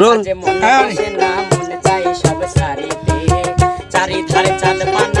Role হ্যাঁ। মনে চাই সব সারিতে চারিধারে চাঁদ পানা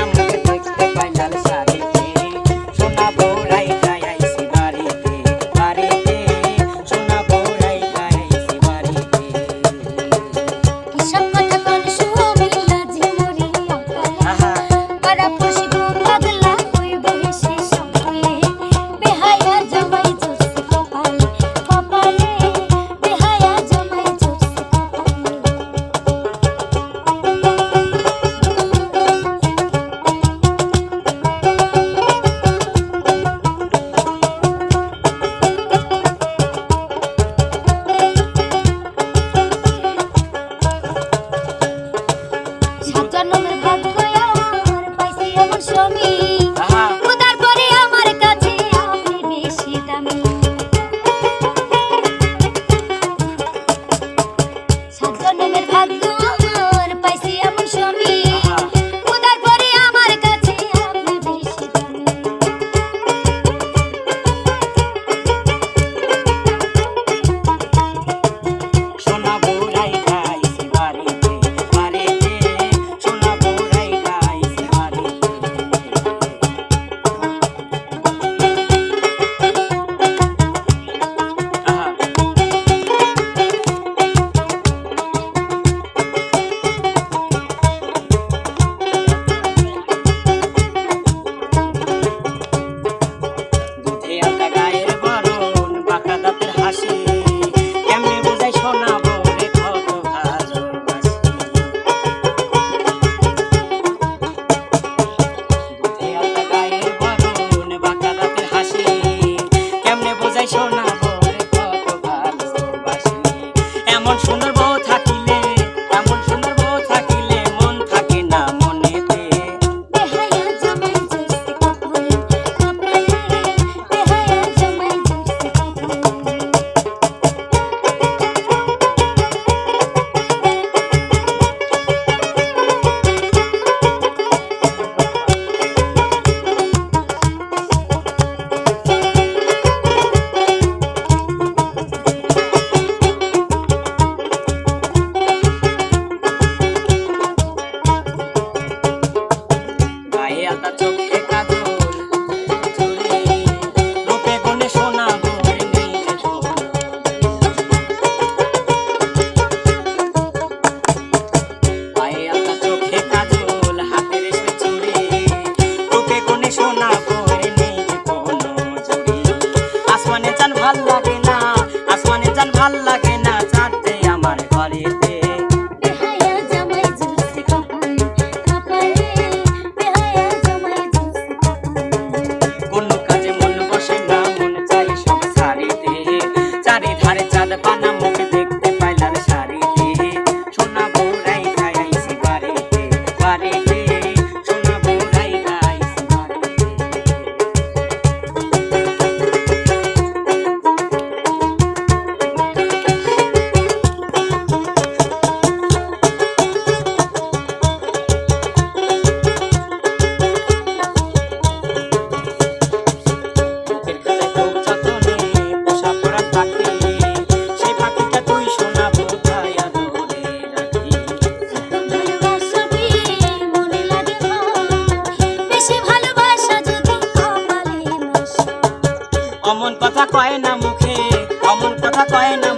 অমন কথা কয় না।